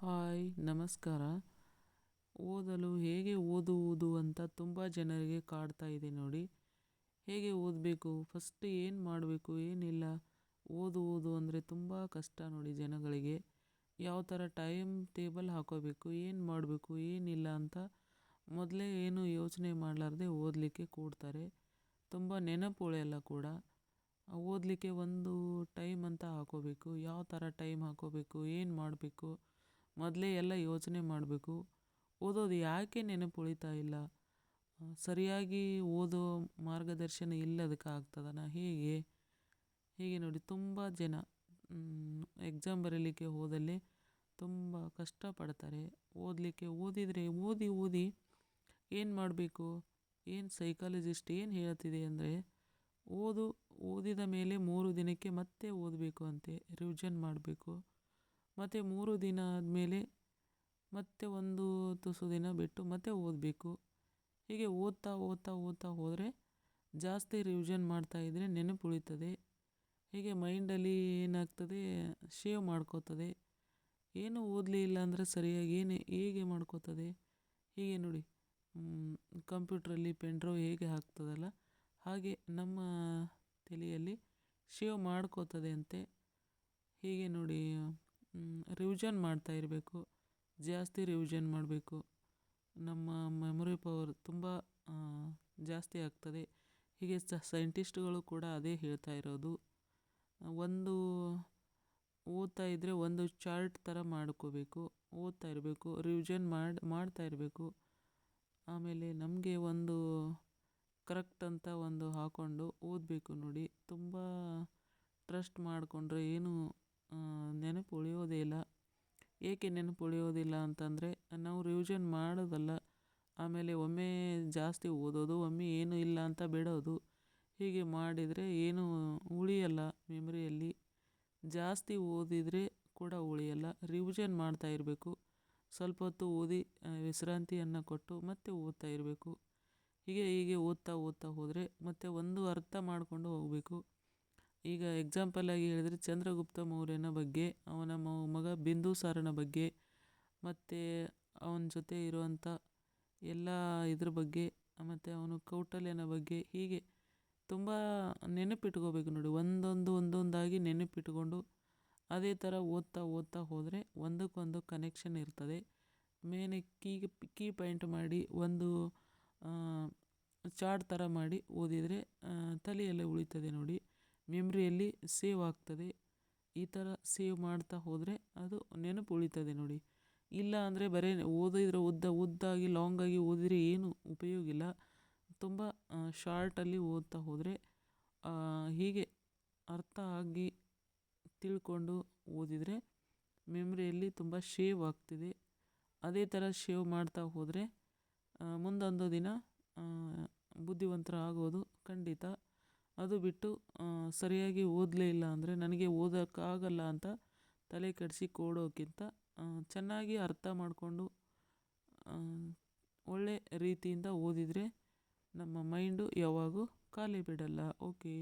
Hi, ನಮಸ್ಕಾರ. ಓದಲು ಹೇಗೆ ಓದುವುದು ಅಂತ ತುಂಬ ಜನರಿಗೆ ಕಾಡ್ತಾ ಇದೆ ನೋಡಿ. ಹೇಗೆ ಓದಬೇಕು? ಫಸ್ಟ್ ಏನು ಮಾಡಬೇಕು? ಏನಿಲ್ಲ. ಓದುವುದು ಅಂದರೆ ತುಂಬ ಕಷ್ಟ ನೋಡಿ ಜನಗಳಿಗೆ. ಯಾವ ಥರ ಟೈಮ್ ಟೇಬಲ್ ಹಾಕೋಬೇಕು? ಏನು ಮಾಡಬೇಕು? ಏನಿಲ್ಲ ಅಂತ ಮೊದಲೇ ಏನು ಯೋಚನೆ ಮಾಡಲಾರ್ದೆ ಓದಲಿಕ್ಕೆ ಕೂಡ್ತಾರೆ. ತುಂಬ ನೆನಪು ಉಳೆಯಲ್ಲ ಕೂಡ. ಓದಲಿಕ್ಕೆ ಒಂದು ಟೈಮ್ ಅಂತ ಹಾಕೋಬೇಕು. ಯಾವ ಥರ ಟೈಮ್ ಹಾಕೋಬೇಕು? ಏನು ಮಾಡಬೇಕು? ಮೊದಲೇ ಎಲ್ಲ ಯೋಚನೆ ಮಾಡಬೇಕು. ಓದೋದು ಯಾಕೆ ನೆನಪು ಉಳಿತಾ ಇಲ್ಲ? ಸರಿಯಾಗಿ ಓದೋ ಮಾರ್ಗದರ್ಶನ ಇಲ್ಲದಕ್ಕೆ ಆಗ್ತದನ ಹೇಗೆ? ಹೀಗೆ ನೋಡಿ, ತುಂಬ ಜನ ಎಕ್ಸಾಮ್ ಬರೀಲಿಕ್ಕೆ ಹೋದಲ್ಲಿ ತುಂಬ ಕಷ್ಟಪಡ್ತಾರೆ. ಓದಲಿಕ್ಕೆ ಓದಿದರೆ ಓದಿ ಓದಿ ಏನು ಮಾಡಬೇಕು? ಏನು ಸೈಕಾಲಜಿಸ್ಟ್ ಏನು ಹೇಳ್ತಿದೆ ಅಂದರೆ, ಓದು, ಓದಿದ ಮೇಲೆ ಮೂರು ದಿನಕ್ಕೆ ಮತ್ತೆ ಓದಬೇಕು ಅಂತೆ ರಿವಿಷನ್ ಮಾಡಬೇಕು. ಮತ್ತು ಮೂರು ದಿನ ಆದಮೇಲೆ ಮತ್ತೆ ಒಂದು ತುಸು ದಿನ ಬಿಟ್ಟು ಮತ್ತೆ ಓದಬೇಕು. ಹೀಗೆ ಓದ್ತಾ ಓದ್ತಾ ಓದ್ತಾ ಹೋದರೆ ಜಾಸ್ತಿ ರಿವಿಷನ್ ಮಾಡ್ತಾ ಇದ್ದರೆ ನೆನಪು ಉಳಿತದೆ. ಹೀಗೆ ಮೈಂಡಲ್ಲಿ ಏನಾಗ್ತದೆ ಶೇವ್ ಮಾಡ್ಕೋತದೆ. ಏನು ಓದಲಿಲ್ಲ ಅಂದರೆ ಸರಿಯಾಗಿ ಏನು, ಹೇಗೆ ಮಾಡ್ಕೋತದೆ? ಹೀಗೆ ನೋಡಿ. ಕಂಪ್ಯೂಟ್ರಲ್ಲಿ ಪೆನ್ ಡ್ರೈವ್ ಹೇಗೆ ಹಾಕ್ತದಲ್ಲ? ಹಾಗೆ ನಮ್ಮ ತಲೆಯಲ್ಲಿ ಶೇವ್ ಮಾಡ್ಕೋತದೆ ಅಂತೆ. ಹೀಗೆ ನೋಡಿ. ರಿವಿಷನ್ ಮಾಡ್ತಾ ಇರಬೇಕು. ಜಾಸ್ತಿ ರಿವಿಷನ್ ಮಾಡಬೇಕು. ನಮ್ಮ ಮೆಮೊರಿ ಪವರ್ ತುಂಬ ಜಾಸ್ತಿ ಆಗ್ತದೆ. ಹೀಗೆ ಸೈಂಟಿಸ್ಟ್ಗಳು ಕೂಡ ಅದೇ ಹೇಳ್ತಾ ಇರೋದು. ಒಂದು ಓದ್ತಾ ಇದ್ದರೆ ಒಂದು ಚಾರ್ಟ್ ಥರ ಮಾಡ್ಕೋಬೇಕು. ಓದ್ತಾ ಇರಬೇಕು ರಿವಿಷನ್ ಮಾಡಿ, ಮಾಡ್ತಾ ಇರಬೇಕು. ಆಮೇಲೆ ನಮಗೆ ಒಂದು ಕರೆಕ್ಟ್ ಅಂತ ಒಂದು ಹಾಕ್ಕೊಂಡು ಓದಬೇಕು ನೋಡಿ. ತುಂಬ ಟ್ರಸ್ಟ್ ಮಾಡಿಕೊಂಡ್ರೆ ಏನು ನೆನಪು ಉಳಿಯೋದೇ ಇಲ್ಲ ಏಕೆ ನೆನಪು ಉಳಿಯೋದಿಲ್ಲ ಅಂತಂದರೆ, ನಾವು ರಿವಿಷನ್ ಮಾಡೋದಲ್ಲ, ಆಮೇಲೆ ಒಮ್ಮೆ ಜಾಸ್ತಿ ಓದೋದು, ಒಮ್ಮೆ ಏನೂ ಇಲ್ಲ ಅಂತ ಬಿಡೋದು. ಹೀಗೆ ಮಾಡಿದರೆ ಏನು ಉಳಿಯಲ್ಲ ಮೆಮ್ರಿಯಲ್ಲಿ ಜಾಸ್ತಿ ಓದಿದರೆ ಕೂಡ ಉಳಿಯಲ್ಲ. ರಿವಿಷನ್ ಮಾಡ್ತಾ ಇರಬೇಕು. ಸ್ವಲ್ಪ ಹೊತ್ತು ಓದಿ ವಿಶ್ರಾಂತಿಯನ್ನು ಕೊಟ್ಟು ಮತ್ತೆ ಓದ್ತಾ ಇರಬೇಕು. ಹೀಗೆ ಹೀಗೆ ಓದ್ತಾ ಓದ್ತಾ ಹೋದರೆ ಮತ್ತೆ ಒಂದು ಅರ್ಥ ಮಾಡಿಕೊಂಡು ಹೋಗಬೇಕು. ಈಗ ಎಕ್ಸಾಂಪಲಾಗಿ ಹೇಳಿದರೆ ಚಂದ್ರಗುಪ್ತ ಮೌರ್ಯನ ಬಗ್ಗೆ, ಅವನ ಮಗ ಬಿಂದುಸಾರನ ಬಗ್ಗೆ, ಮತ್ತು ಅವನ ಜೊತೆ ಇರುವಂಥ ಎಲ್ಲ ಇದ್ರ ಬಗ್ಗೆ, ಮತ್ತು ಅವನು ಕೌಟಲ್ಯನ ಬಗ್ಗೆ ಹೀಗೆ ತುಂಬ ನೆನಪಿಟ್ಕೋಬೇಕು ನೋಡಿ. ಒಂದೊಂದು, ಒಂದೊಂದಾಗಿ ನೆನಪಿಟ್ಕೊಂಡು ಅದೇ ಥರ ಓದ್ತಾ ಓದ್ತಾ ಹೋದರೆ ಒಂದಕ್ಕೊಂದು ಕನೆಕ್ಷನ್ ಇರ್ತದೆ. ಮೇನೆ ಕೀ ಕೀ ಪಾಯಿಂಟ್ ಮಾಡಿ ಒಂದು ಚಾರ್ಟ್ ಥರ ಮಾಡಿ ಓದಿದರೆ ತಲೆಯಲ್ಲೇ ಉಳಿತದೆ ನೋಡಿ. ಮೆಮ್ರಿಯಲ್ಲಿ ಸೇವ್ ಆಗ್ತದೆ. ಈ ಥರ ಸೇವ್ ಮಾಡ್ತಾ ಹೋದರೆ ಅದು ನೆನಪು ಉಳಿತದೆ ನೋಡಿ. ಇಲ್ಲ ಅಂದರೆ ಬರೀ ಓದಿದ್ರೆ ಉದ್ದ, ಉದ್ದಾಗಿ ಲಾಂಗಾಗಿ ಓದಿದರೆ ಏನು ಉಪಯೋಗ ಇಲ್ಲ. ತುಂಬ ಶಾರ್ಟಲ್ಲಿ ಓದ್ತಾ ಹೋದರೆ ಹೀಗೆ ಅರ್ಥ ಆಗಿ ತಿಳ್ಕೊಂಡು ಓದಿದರೆ ಮೆಮ್ರಿಯಲ್ಲಿ ತುಂಬ ಶೇವ್ ಆಗ್ತಿದೆ. ಅದೇ ಥರ ಶೇವ್ ಮಾಡ್ತಾ ಹೋದರೆ ಮುಂದೊಂದು ದಿನ ಬುದ್ಧಿವಂತರ ಆಗೋದು ಖಂಡಿತ. ಅದು ಬಿಟ್ಟು ಸರಿಯಾಗಿ ಓದಲೇ ಇಲ್ಲ ಅಂದರೆ ನನಗೆ ಓದೋಕ್ಕಾಗಲ್ಲ ಅಂತ ತಲೆ ಕೆಡಿಸಿಕೊಳ್ಳೋಕ್ಕಿಂತ ಚೆನ್ನಾಗಿ ಅರ್ಥ ಮಾಡಿಕೊಂಡು ಒಳ್ಳೆ ರೀತಿಯಿಂದ ಓದಿದರೆ ನಮ್ಮ ಮೈಂಡು ಯಾವಾಗೂ ಖಾಲಿ ಬಿಡಲ್ಲ. ಓಕೆ.